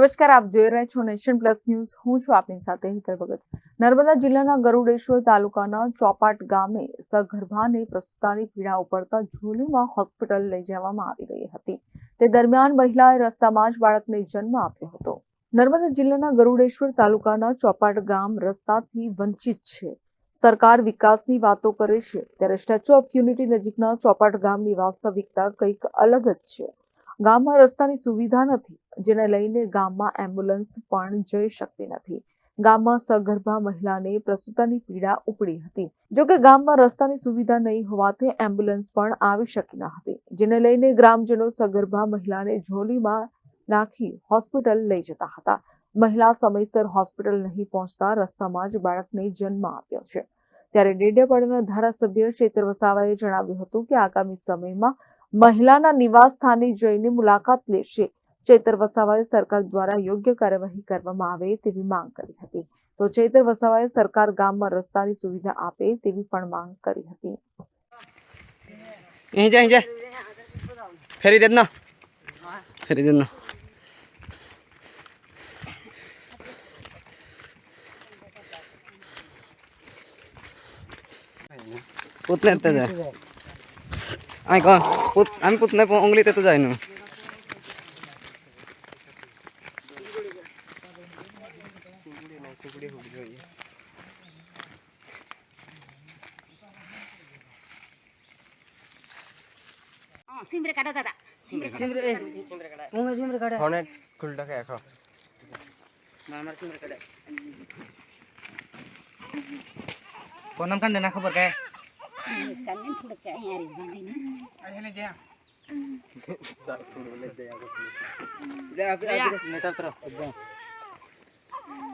નમસ્કાર, આપ જોઈ રહ્યા છો નેશન પ્લસ ન્યૂઝ. હું છું આપની સાથે હિતર ભગત. નર્મદા જિલ્લાના ગરુડેશ્વર તાલુકાના ચોપાટ ગામે સગર્ભાને પ્રસૂતાની પીડા ઉપડતા ઝોલીમાં હોસ્પિટલ લઈ જવામાં આવી રહી હતી. તે દરમિયાન મહિલાએ રસ્તામાં જ બાળકને જન્મ આપ્યો હતો. નર્મદા જિલ્લાના ગરુડેશ્વર તાલુકાના ચોપાટ ગામ રસ્તાથી વંચિત છે. સરકાર વિકાસની વાતો કરે છે. ત્યારે સ્ટેચ્યુ ઓફ યુનિટી નજીકના ચોપાટ ગામની વાસ્તવિકતા કંઈક અલગ જ છે. ગામમાં રસ્તાની સુવિધા નથી. જેને લઈને ગામમાં એમ્બ્યુલન્સ પણ જઈ શકતી નથી. ગામમાં સગર્ભા મહિલાને પ્રસૂતાની પીડા ઉપડી હતી. જોકે ગામમાં રસ્તાની સુવિધા નહીં હોવાથી એમ્બ્યુલન્સ પણ આવી શકી ન હતી. જેને લઈને ગ્રામજનો સગર્ભા મહિલાને ઝોલીમાં નાખી હોસ્પિટલ લઈ જતા હતા. મહિલા સમયસર હોસ્પિટલ નહીં પહોંચતા રસ્તામાં જ બાળકને જન્મ આપ્યો છે. ત્યારે ડેડિયાપાડાના ધારાસભ્ય ચેતર વસાવાએ જણાવ્યું હતું કે આગામી સમયમાં મહિલાના નિવાસ સ્થાને જઈને મુલાકાત લેશે. ચેતર વસાવાએ સરકાર દ્વારા યોગ્ય કાર્યવાહી કરવામાં આવે તેવી માંગ કરી હતી. તો ચેતર વસાવાએ સરકાર ગામમાં રસ્તાની સુવિધા આપે તેવી પણ માંગ કરી હતી. અહીં જા અહીં જા. ફેરી ટુકડી હૂક જોઈએ. સિમરે કાઢો દાદા. સિમરે એ. હું સિમરે કાઢે. હોને ખુલ ખબર કે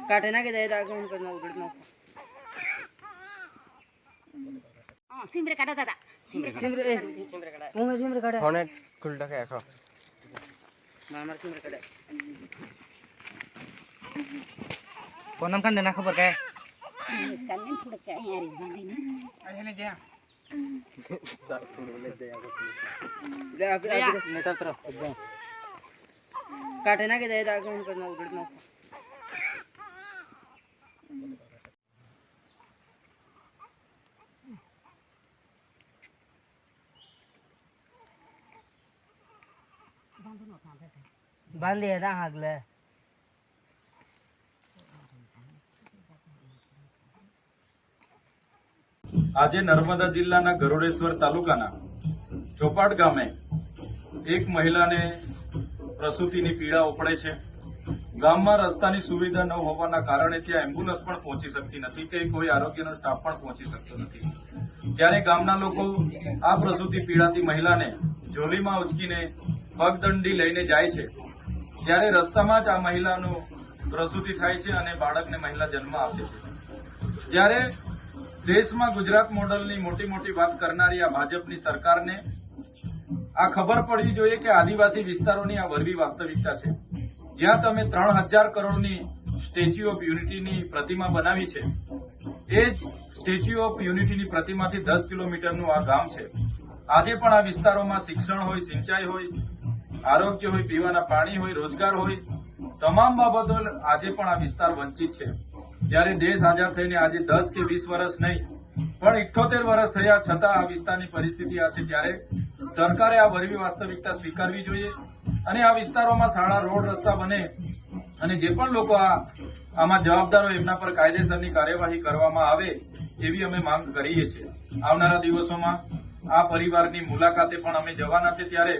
કાઢે નાખી દે તો હું કરી નાખું કરી નાખું સિમરે કાઢો દાદા સિમરે એ સિમરે કાઢે હું સિમરે કાઢે ફોને ખુલ ઢકે આખો મામર સિમરે કાઢે કોનમ કાંડે ના ખબર કાય કાંડે થોડક કે યાર ઇસ બાંધી ને ને જા કાઢે નાખી દે તો હું કરી નાખું કરી હાગલે આજે નર્મદા જિલ્લાના ગરોડેશ્વર તાલુકાના ચોપાટ ગામે એક મહિલાને પ્રસૂતિની પીડા ઉપડે છે. ગામમાં રસ્તાની સુવિધા ન હોવાના કારણે ત્યાં એમ્બ્યુલન્સ પણ પહોંચી શકતી નથી કે કોઈ આરોગ્યનો સ્ટાફ પણ પહોંચી શકતો નથી. ત્યારે ગામના લોકો આ પ્રસૂતિ પીડાતી મહિલાને જોલીમાં ઉચકીને પગદંડી લઈને જાય છે. ત્યારે રસ્તામાં જ આ મહિલાનું પ્રસૂતિ થાય છે અને બાળકને મહિલા જન્મ આપે છે. જ્યારે દેશમાં ગુજરાત મોડલની મોટી મોટી વાત કરનારી આ ભાજપની સરકારને આ ખબર પડવી જોઈએ કે આદિવાસી વિસ્તારોની આ વરવી વાસ્તવિકતા છે. જ્યાં તમે ત્રણ હજાર કરોડની સ્ટેચ્યુ ઓફ યુનિટીની પ્રતિમા બનાવી છે, એ જ સ્ટેચ્યુ ઓફ યુનિટીની પ્રતિમાથી દસ કિલોમીટરનું આ ગામ છે. આજે પણ આ વિસ્તારોમાં શિક્ષણ હોય, સિંચાઈ હોય આરોગ્ય હોય, પીવાના પાણી હોય, રોજગાર હોય, તમામ બાબતો આજે પણ આ વિસ્તાર વંચિત છે. જ્યારે દેશ આઝાદ થઈને આજે દસ કે વીસ વર્ષ નહીં, પણ ઇઠોતેર વર્ષ થયા છતાં આ વિસ્તારની પરિસ્થિતિ આ છે. ત્યારે સરકારે આ વરવી વાસ્તવિકતા સ્વીકારવી જોઈએ અને આ વિસ્તારોમાં શાળા, રોડ, રસ્તા બને અને જે પણ લોકો આ, આમાં જવાબદાર હોય એમના પર કાયદેસરની કાર્યવાહી કરવામાં આવે એવી અમે માંગ કરીએ છીએ. આવનારા દિવસોમાં આ પરિવારની મુલાકાતે પણ અમે જવાના છે ત્યારે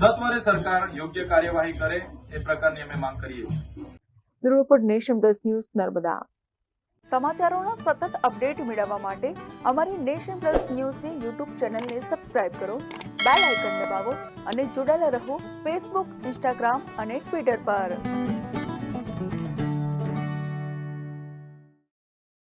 સત્વરે સરકાર યોગ્ય કાર્યવાહી કરે એ પ્રકારની અમે માંગ કરીએ છીએ. Nation plus news Narmada. સમાચારોના સતત અપડેટ મેળવવા માટે અમારી નેશન પ્લસ ન્યૂઝની યુટ્યુબ ચેનલને સબસ્ક્રાઇબ કરો, બેલ આઇકન દબાવો અને જોડાયેલા રહો ફેસબુક, ઇન્સ્ટાગ્રામ અને ટ્વિટર પર.